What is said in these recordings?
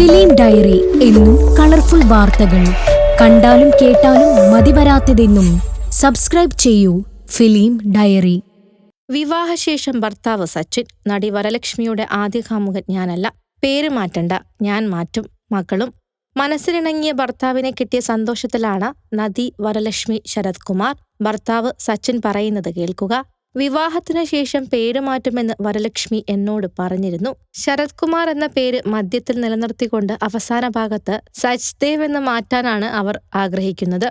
Film diary എന്നും colourful വാർത്തകൾ. കണ്ടാലും കേട്ടാലും മതിവരാത്തതെന്നും സബ്സ്ക്രൈബ് ചെയ്യൂ ഫിലിം ഡയറി. വിവാഹശേഷം ഭർത്താവ് സച്ചിൻ നടി വരലക്ഷ്മിയുടെ ആദ്യ കാമുകൻ ഞാനല്ല. പേര് മാറ്റണ്ട ഞാൻ മാറ്റും മക്കളും മനസ്സിലിണങ്ങിയ ഭർത്താവിനെ കിട്ടിയ സന്തോഷത്തിലാണ് നദി വരലക്ഷ്മി ശരത് കുമാർ ഭർത്താവ് സച്ചിൻ പറയുന്നത് കേൾക്കുക. വിവാഹത്തിന് ശേഷം പേര് മാറ്റുമെന്ന് വരലക്ഷ്മി എന്നോട് പറഞ്ഞിരുന്നു. ശരത് കുമാർ എന്ന പേര് മദ്യത്തിൽ നിലനിർത്തിക്കൊണ്ട് അവസാന ഭാഗത്ത് സച്ദേവ് എന്ന് മാറ്റാനാണ് അവർ ആഗ്രഹിക്കുന്നത്.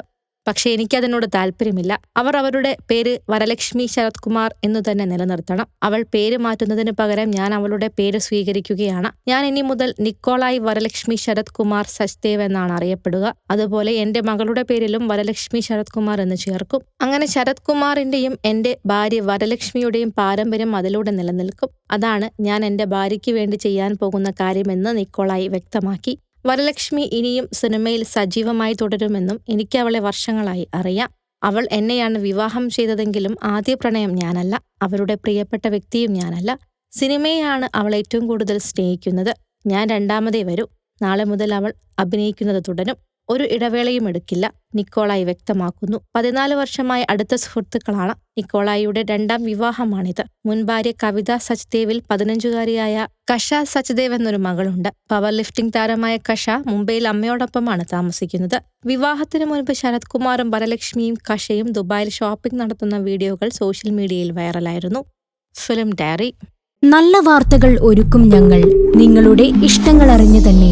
പക്ഷേ എനിക്കതിനോട് താല്പര്യമില്ല. അവർ അവരുടെ പേര് വരലക്ഷ്മി ശരത് കുമാർ എന്നു തന്നെ നിലനിർത്തണം. അവൾ പേര് മാറ്റുന്നതിന് പകരം ഞാൻ അവളുടെ പേര് സ്വീകരിക്കുകയാണ്. ഞാൻ ഇനി മുതൽ നിക്കോളായി വരലക്ഷ്മി ശരത് കുമാർ സച്ദേവ് എന്നാണ് അറിയപ്പെടുക. അതുപോലെ എന്റെ മകളുടെ പേരിലും വരലക്ഷ്മി ശരത് കുമാർ എന്ന് ചേർക്കും. അങ്ങനെ ശരത് കുമാറിന്റെയും എന്റെ ഭാര്യ വരലക്ഷ്മിയുടെയും പാരമ്പര്യം അതിലൂടെ നിലനിൽക്കും. അതാണ് ഞാൻ എന്റെ ഭാര്യയ്ക്ക് വേണ്ടി ചെയ്യാൻ പോകുന്ന കാര്യമെന്ന് നിക്കോളായി വ്യക്തമാക്കി. വരലക്ഷ്മി ഇനിയും സിനിമയിൽ സജീവമായി തുടരുമെന്നും എനിക്ക് അവളെ വർഷങ്ങളായി അറിയാം. അവൾ എന്നെയാണ് വിവാഹം ചെയ്തതെങ്കിലും ആദ്യ പ്രണയം ഞാനല്ല. അവരുടെ പ്രിയപ്പെട്ട വ്യക്തിയും ഞാനല്ല. സിനിമയാണ് അവൾ ഏറ്റവും കൂടുതൽ സ്നേഹിക്കുന്നത്. ഞാൻ രണ്ടാമതേ വരൂ. നാളെ മുതൽ അവൾ അഭിനയിക്കുന്നത് തുടരും. ഒരു ഇടവേളയും എടുക്കില്ല. നിക്കോളായി വ്യക്തമാക്കുന്നു. പതിനാല് വർഷമായി അടുത്ത സുഹൃത്തുക്കളാണ് നിക്കോളായിയുടെ രണ്ടാം വിവാഹമാണിത്. മുൻ ഭാര്യ കവിത സച്ദേവിൽ പതിനഞ്ചുകാരിയായ കഷ സച്ദേവ് എന്നൊരു മകളുണ്ട്. പവർ ലിഫ്റ്റിംഗ് താരമായ കഷ മുംബൈയിൽ അമ്മയോടൊപ്പമാണ് താമസിക്കുന്നത്. വിവാഹത്തിന് മുൻപ് ശരത് കുമാറും വരലക്ഷ്മിയും കഷയും ദുബായിൽ ഷോപ്പിംഗ് നടത്തുന്ന വീഡിയോകൾ സോഷ്യൽ മീഡിയയിൽ വൈറലായിരുന്നു. Film diary. നല്ല വാർത്തകൾ ഒരുക്കും ഞങ്ങൾ. നിങ്ങളുടെ ഇഷ്ടങ്ങൾ അറിഞ്ഞു തന്നെ